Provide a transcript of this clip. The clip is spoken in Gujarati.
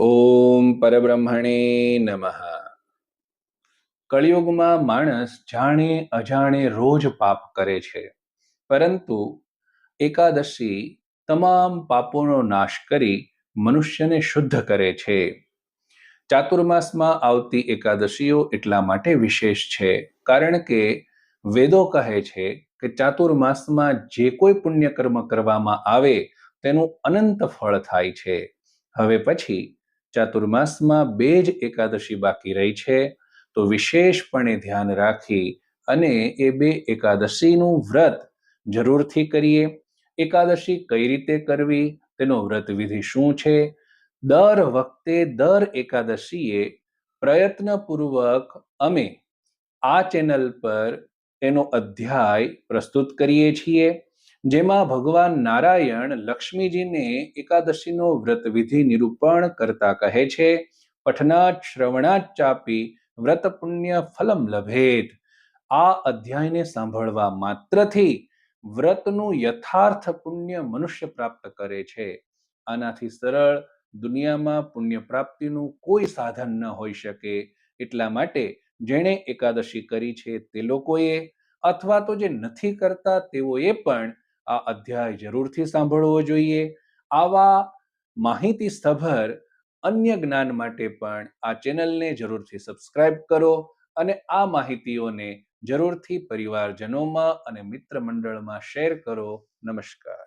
ઓમ પરબ્રહ્મણે નમઃ કળિયુગમાં માણસ જાણે અજાણે રોજ પાપ કરે છે। પરંતુ એકાદશી તમામ પાપોનો નાશ કરી મનુષ્યને શુદ્ધ કરે છે। ચાતુર્માસમાં આવતી એકાદશીઓ એટલા માટે વિશેષ છે, કારણ કે વેદો કહે છે કે ચાતુર્માસમાં જે કોઈ પુણ્યકર્મ કરવામાં આવે, તેનું અનંત ફળ થાય છે। હવે પછી ચાતુર્માસમાં બે જ એકાદશી બાકી રહી છે, તો વિશેષપણે ધ્યાન રાખી અને એ બે એકાદશીનું વ્રત જરૂરથી કરીએ. એકાદશી કઈ રીતે કરવી, તેનો વ્રત વિધિ શું છે? દર વખતે દર એકાદશીએ પ્રયત્નપૂર્વક અમે આ ચેનલ પર એનો અધ્યાય પ્રસ્તુત કરીએ છીએ. જેમાં ભગવાન નારાયણ લક્ષ્મીજીને એકાદશીનો વ્રત વિધિ નિરૂપણ કરતા કહે છે પઠનાચ શ્રવણાત ચાપી વ્રત પુણ્ય ફલમ લભેત. આ અધ્યાયને સાંભળવા માત્રથી વ્રતનું યથાર્થ પુણ્ય મનુષ્ય પ્રાપ્ત કરે છે. આનાથી સરળ દુનિયામાં પુણ્ય પ્રાપ્તિનું કોઈ સાધન ન હોઈ શકે. એટલા માટે જેણે એકાદશી કરી છે તે લોકોએ, અથવા તો જે નથી કરતા તેઓએ પણ આ અધ્યાય જરૂરથી સાંભળવો જોઈએ. આવા માહિતી સભર અન્ય જ્ઞાન માટે પણ આ ચેનલને જરૂરથી સબસ્ક્રાઇબ કરો અને આ માહિતીઓને જરૂરથી પરિવારજનોમાં અને મિત્ર મંડળમાં શેર કરો. નમસ્કાર.